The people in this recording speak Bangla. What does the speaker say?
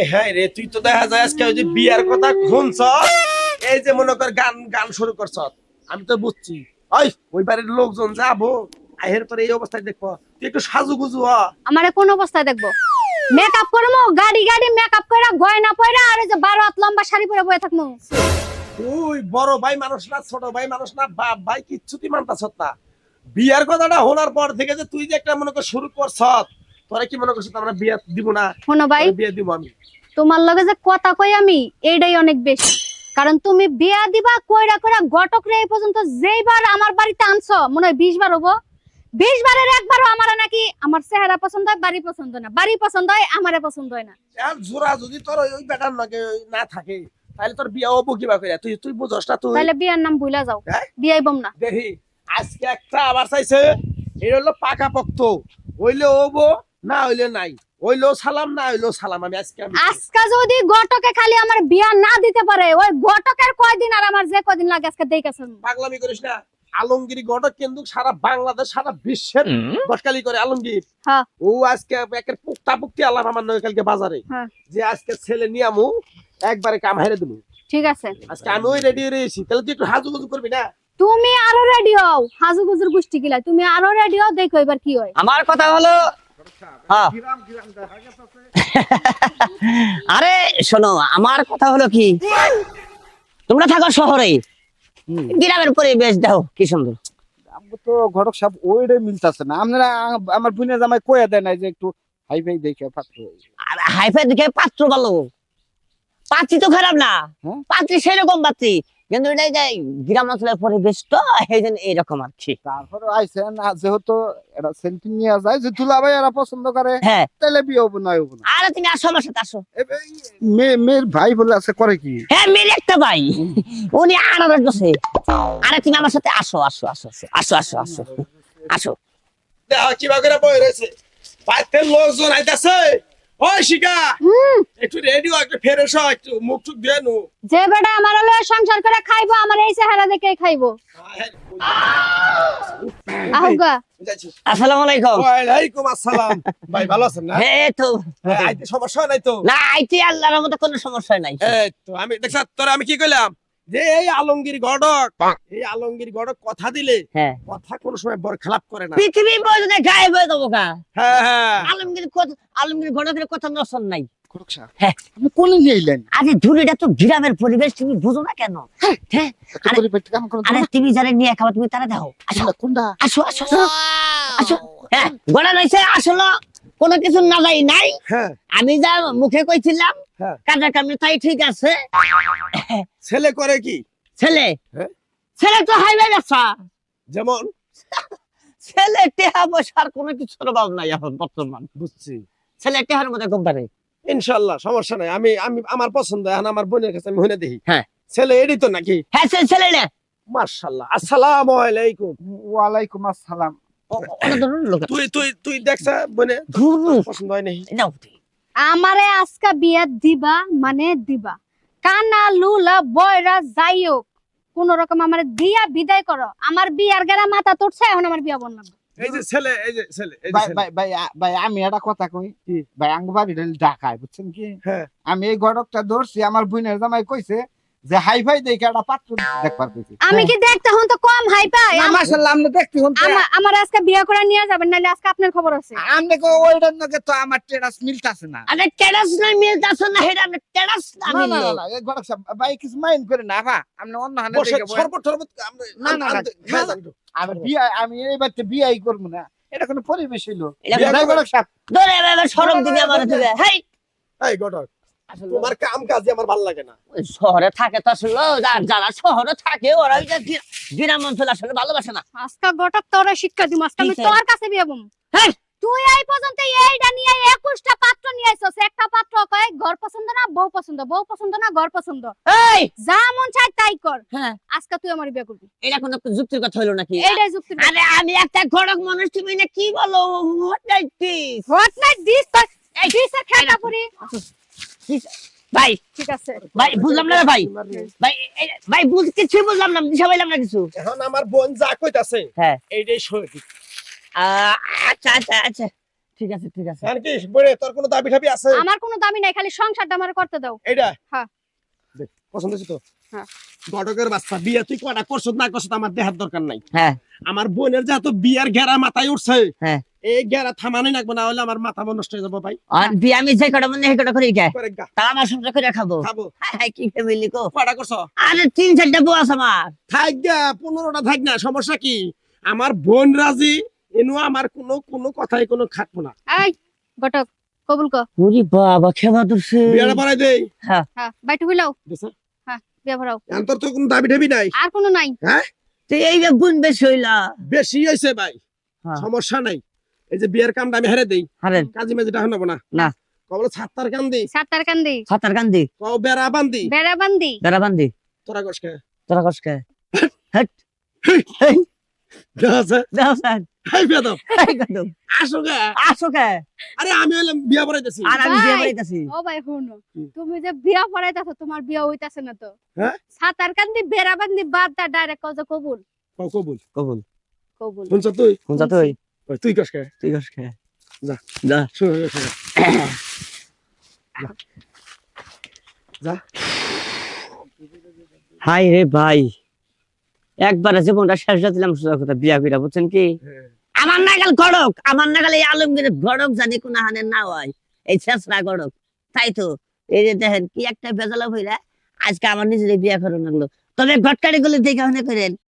হাই হাই রে তুই তো দেখা যায় আজকে ওই যে বিয়ার কথা শুনছ এই যে মনে কর গান গান শুরু করছ। আমি তো বুঝছি। ওই ওই বাড়ির লোকজন যাব আহের তোর এই অবস্থায় দেখব। তুই একটু সাজু গুজু হ। আমারে কোন অবস্থায় দেখব? মেকআপ গাড়ি গাড়ি মেকআপ কইরা গয়না পয়রা আর এই যে বারো হাত লম্বা শাড়ি পরে থাকব তুই বড় ভাই মানুষ না ছোট ভাই মানুষ না বাপ ভাই কিচ্ছু তুই মানতাছ না। বিয়ার কথাটা শোনার পর থেকে যে তুই যে একটা মনে কর শুরু করছ তোরা কি মনে করছিস আমরা বিয়া দিব না? শোনো ভাই। বিয়া দিব আমি। তোমার লগে যে কথা কই আমি এইটাই অনেক বেশি। কারণ তুমি বিয়া দিবা কইরা কইরা গটক রে এই পর্যন্ত যেইবার আমার বাড়িতে আনছো মনে হয় বিশ বার হব। বিশ বারের একবারও আমার নাকি আমার চেহারা পছন্দ হয় বাড়ি পছন্দ না। বাড়ি পছন্দ হয় আমারে পছন্দ হয় না। জোড়া যদি তোর ওই বেটার নাকি না থাকে তাহলে তোর বিয়া হব কিবা করে তুই তুই বুঝস না তুই। তাহলে বিয়ার নাম ভুলা যাও। হ্যাঁ? বিয়াই বম না। দেখি আজকে একটা আবার চাইছে এটা হলো পাকা পক্ত হইলে হব না হইলে নাই। হইলেও সালাম না হইলেও সালাম আমি আজকে আমি আজকে যদি গটকে খালি আমার বিয়া না দিতে পারে ওই গটকের কয়দিন আর আমার যে কয়দিন লাগে আজকে দেখেছেন? পাগলামি করিস না। আলমগিরি গটক কিন্তু সারা বাংলাদেশ সারা বিশ্বের গটকালি করে আলমগীর। হ্যাঁ। ও আজকে একের পুক্তা পুক্তি আল্লাহ আমার নয় কালকে বাজারে। হ্যাঁ। যে আজকে ছেলে নিয়ে আমু একবারে কাম হারে দেবো ঠিক আছে। আজকে আমি ওই রেডি রয়েছি। তাহলে তুই একটু হাজু গুজু করবি না? তুমি আরও রেডি হও। হাজু গুজুর গোষ্ঠী গিলা তুমি আরও রেডি হও দেখো এবার কি হয়। আমার কথা হলো। আরে শোনো আমার কথা হলো কি? তোমরা থাকো শহরে। গ্রামের পরিবেশ দাও কি সুন্দর। আমগো তো ঘটক সাহেব ওইটাই মিলতাছে না। আপনারা আমার বোনের জামাই কয়ে দেয় না যে একটু দেখে পাত্র হাইফাই দেখে পাত্র ভালো। পাত্রী তো খারাপ না। হ্যাঁ? পাত্রী সেরকম পাত্রী। কিন্তু এটাই যে গ্রাম অঞ্চলের পরিবেশ তো এই জন্য এইরকম আর কি। তারপরে আইসেন যেহেতু এরা নিয়ে যায় যে ভাই এরা পছন্দ করে হ্যাঁ। তাহলে বিয়ে হব না হব আরে তুমি আসো আমার সাথে আসো। মেয়ের ভাই বলে আছে করে কি? হ্যাঁ মেয়ের একটা ভাই। উনি আনারস বসে আরে তুমি আমার সাথে আসো আসো আসো আসো আসো আসো আসো দেখো কিবা করে বই রয়েছে। বাইতে লোকজন আইতাছে। ওই শিকা একটু রেডিও একটু একটু মুখ টুক দিয়ে নু। যে বেটা আমার হলো সংসার করে খাইবো আমার এই চেহারা দেখে খাইবো। আহুগা আসসালামু আলাইকুম। ওয়ালাইকুম আসসালাম। ভাই ভালো আছেন না? হ্যাঁ এই তো। হ্যাঁ, আইতে সমস্যা নাই তো? না আল্লাহর মতো কোনো সমস্যা নাই। এই তো আমি দেখছ তোর আমি কি কইলাম? যে এই আলমগীর গডক এই আলমগীর গডক কথা দিলে হ্যাঁ। কথা কোন সময় বর খেলাপ করে না। পৃথিবী বজনে গায়েব হয়ে যাব গা। হ্যাঁ হ্যাঁ। আলমগীর কথা আলমগীর ঘটকের কথা নসন নাই। হ্যাঁ। আরে ধুলিটা তো গ্রামের পরিবেশ তুমি বুঝো না কেন? হ্যাঁ। আরে- পরিবেশ কাম করুন আরে তুমি যারা নিয়ে খাবার তুমি তারা দাও। আসো। কোনটা? আসো আসো। আসো। আসো হ্যাঁ। গড়া রয়েছে আসলো। কোনো কিছু না যাই নাই। হ্যাঁ। আমি যা মুখে কইছিলাম হ্যাঁ। কাজা কামে তাই ঠিক আছে। ছেলে করে কি? ছেলে। হ্যাঁ। ছেলে তো হাইবে ব্যবসা যেমন? ছেলে টেহা পয়সার কোনো কিছুর অভাব নাই এখন বর্তমান। বুঝছি। ছেলে টেহার মধ্যে কোম্পানি ইনশাল্লাহ সমস্যা নাই। আমি আমি আমার পছন্দ এখন আমার বোনের কাছে আমি হইনে দেখি। হ্যাঁ। ছেলে এডি তো নাকি? হ্যাঁ সে ছেলে রে। মার্শাল্লাহ আসসালামু আলাইকুম। ওয়ালাইকুম আসসালাম। ও- অনেক ধরনের তুই তুই তুই দেখছ বোনে ধুর, ধুর। পছন্দ হয় নাই। নাও আমারে আজকে বিয়া দিবা মানে দিবা। কানা লুলা বয়রা যাই হোক কোন রকম আমার দিয়া বিদায় করো। আমার বিয়ার গেরা মাথা তুটছে এখন আমার বিয়া বন্যা এই যে ছেলে এই যে ছেলে ভাই ভাই ভাই আমি একটা কথা কই। কি? ভাই আঙ্গ বাড়ি ঢাকায় বুঝছেন কি? হ্যাঁ। আমি এই গড়কটা ধরছি আমার বোনের জামাই কইছে যে হাই ফাই দেখে একটা পাত্র দেখবার কইছে আমি কি দেখতে হন তো কম হাই পাই না মাশাআল্লাহ আপনি দেখতে হন আমার আমার আজকে বিয়া করে নিয়ে যাবেন নালে আজকে আপনার খবর আছে। আপনি কো ওইটার নাকি তো আমার টেরাস মিলতাছে না। আরে টেরাস নাই মিলতাছ না হেডা না টেরাস না না না না, মিললো। না সাহেব ভাই কিছু মাইন্ড করে না ভা আপনি অন্য হানে দেখে। শরবত টরবত না, না, না, তো। আমি বিয়ে আমি এই বাচ্চা বিয়াই করব না। এটা কোনো পরিবেশ সাহেব। ধরে সরম দিকে আমার দিবে হেই! এই গটক তোমার কাম কাজ আমার ভালো লাগে না। শহরে থাকে তো আসলে যারা- শহরে থাকে ওরা ওই গ্রাম অঞ্চল আসলে ভালোবাসে না। আজকে গটক তোরে শিক্ষা দিম আজকে আমি তোর কাছে বিয়ে বম। হেই! তুই এই পর্যন্ত এইটা নিয়ে একুশটা পাত্র নিয়ে আইছস। একটা পাত্র কয় ঘর পছন্দ না বউ পছন্দ? বউ পছন্দ না ঘর পছন্দ? এই যা মন চায় তাই কর। হ্যাঁ। আজকে তুই আমার বিয়ে করবি। এটা কোনো যুক্তির কথা হলো নাকি? এইটাই যুক্তি আরে আমি একটা ঘটক মানুষ তুমি না কি বলো? What like this? হোয়াট নাই দিস তোর এই দিসের খেলা পুরি ভাই ঠিক আছে ভাই বুঝলাম না ভাই। ভাই ভাই বুঝ কিছু বুঝলাম না দিশা পাইলাম না কিছু এখন আমার বোন যা কইতাছে হ্যাঁ। এইটাই সঠিক আচ্ছা আচ্ছা আচ্ছা। ঠিক আছে ঠিক আছে। আর কি বলে তোর কোনো দাবি ঠাবি আছে? আমার কোনো দামি নাই খালি সংসারটা আমার করতে দাও। এইটা? হ্যাঁ। পছন্দ হয়েছে তো? হ্যাঁ। বাচ্চা বিয়ে তুই কটা করছ না করছ আমার দেহার দরকার নাই। হ্যাঁ। আমার বোনের যেহেতু বিয়ার ঘেরা মাথায় উঠছে হ্যাঁ। এই ঘেরা থামানি লাগবে না হলে আমার মাথা নষ্ট হয়ে যাব ভাই। আর বিয়ে আমি যে কটা মনে হয় কটা করি গে করে গা। তা আমার সংসার করে খাব? খাব। হায় হায়, কি ফ্যামিলি কো কটা করছ? আরে তিন চারটা বউ আছে আমার। থাক গা পনেরোটা থাক না সমস্যা কি? আমার বোন রাজি এনু আমার কোনো কোনো কথাই কোনো খাটবো না। এই ঘটক কবুল ওরে বাবা খেবা বিয়াটা দেই হ্যাঁ। বাইটু হইলাও দেখছ? বিয়া ভরাও এখন তো কোনো দাবি ঠাবি নাই? আর কোনো নাই। তো এই যে গুণ বেশি হইলা। বেশি হয়েছে ভাই। হ্যাঁ। সমস্যা নাই। এই যে বিয়ের কামটা আমি হেরে দেই। হারেন। কাজী মাঝিটা হনাবো না। না। কবল ছাত্তার কান্দি? সাতার কান্দি। সাতার কান্দি। কও বেড়া বান্দি? বেড়া বান্দি। বেড়া বান্দি। তোরা কসকে তোরা কসকে আছে? দাও স্যার হাই বেদম এই কদম। আসো গা আসো কে? আরে আমি হইলাম বিয়া পড়াইতেছি। আর আমি বিয়ে। বাড়িতেছি ও ভাই শুনো। তুমি যে বিয়া পড়াইতাছো তোমার বিয়া হইতাছে না তো? হ্যাঁ? সাতার কান্দি বেড়া বান্দি বাদ দা ডাইরেক্ট কজ কবুল। কও কবুল। কবুল। কবুল। শুনছ তুই? কোনটা তুই? তুই কসকে তুই কসকে যা। যা। যা হাই রে ভাই একবার জীবনটা শেষ দিলাম সোজা কথা বিয়া কইরা বুঝছেন কি। আমার নাগাল গড়ক আমার নাগাল এই আলমগীরের গড়ক জানি কোন হানে না হয় এই শেষরা গড়ক তাই তো এই যে দেখেন কি একটা বেজালা হইলা আজকে আমার নিজের বিয়া করে লাগল তবে ঘটকারি গুলি দেখে হনে করেন